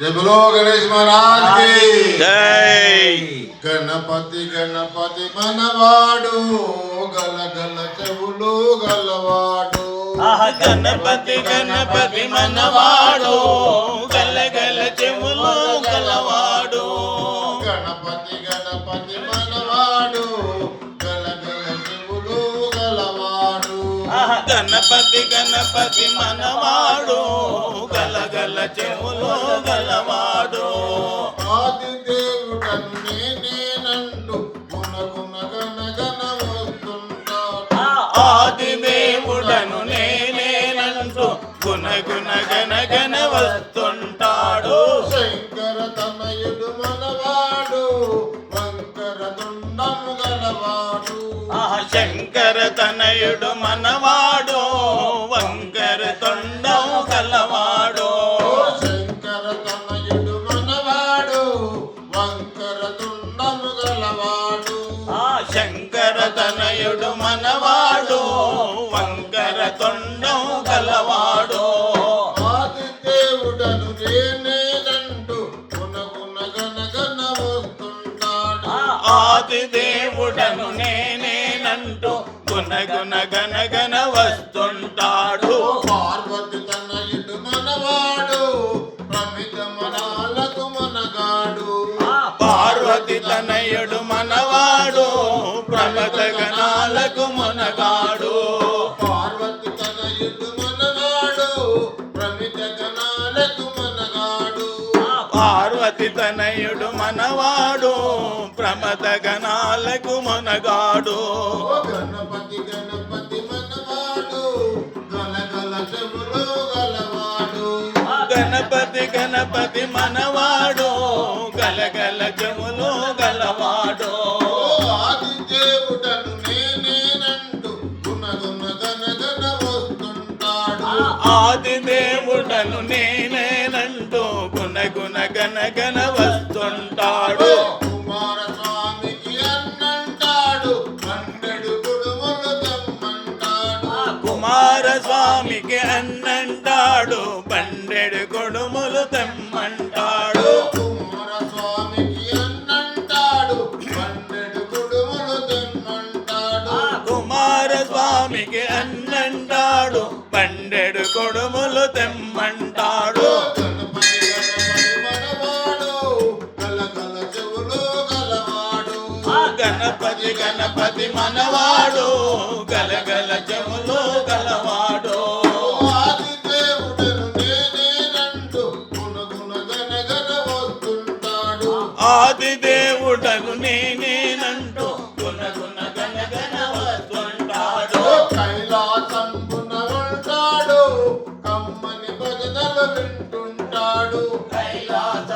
जय बोलो गणेश महाराज की జై గణపతి గణపతి మనవాడు గల గల చెవులు గలవాడు ఆహ గణపతి గణపతి మనవాడు గణపతి గణపతి మనవాడు. గలగల చెవులు గలవాడు. ఆది దేవుడను నేనంటూ గుణగుణ గణ గణ వస్తుంటాడు. ఆది దేవుడను నేనేనంటూ గుణగుణ గణ గణ వస్తుంటాడు. శంకర తనయుడు మనవాడు వంకర దుండము గలవాడు. ఆహ శంకర తనయుడు మనవాడు. తొండం కలవాడు. శంకర తనయుడు మనవాడు వంకర దుండము గలవాడు. ఆ శంకర తనయుడు మనవాడు వంకర తొండం కలవాడు ఆది దేవుడను నేనేనంటూ గుణగుణ గణ గణ వస్తుంటాడు. ఆ ఆది దేవుడను నేనేనంటూ గుణగుణ గనగన వస్తుంటాడు. తనయుడు మనవాడు ప్రమద గణాలకు మనగాడు. పార్వతి తనయుడు మనవాడు ప్రమిత గణాలకు మనగాడు. ఆ పార్వతి తనయుడు మనవాడు ప్రమద గణాలకు మనగాడు. గణపతి గణపతి మనవాడు గల గల చెవులు గలవాడు. గణపతి గణపతి మనవాడు నేనేనంటూ గుణగుణ గనగన వస్తుంటాడు. కుమార స్వామికి అన్నంటాడు పన్నెడు గుడుములు తెమ్మంటాడు. ఆ కుమార స్వామికి అన్నంటాడు కొడుములు తెమ్మంటాడు. కుమార స్వామికి అన్నంటాడు పన్నెడు గుడుములు తెమ్మంటాడు. ఆ కుమార స్వామికి అన్నంటాడు బండెడు కొడుములు తెమ్మంటాడు. గణపతి గణపతి మనవాడు గలగల జములు గలవాడు. ఆది దేవుడను నేనేనంటూ గుణగుణ గణ గణ వస్తుంటాడు. ఆది దేవుడను నేనేనంటూ గుణగుణ గనగన వస్తుంటాడు. కైలాసంబున ఉంటాడు కమ్మని భజనలు వింటుంటాడు. కైలాస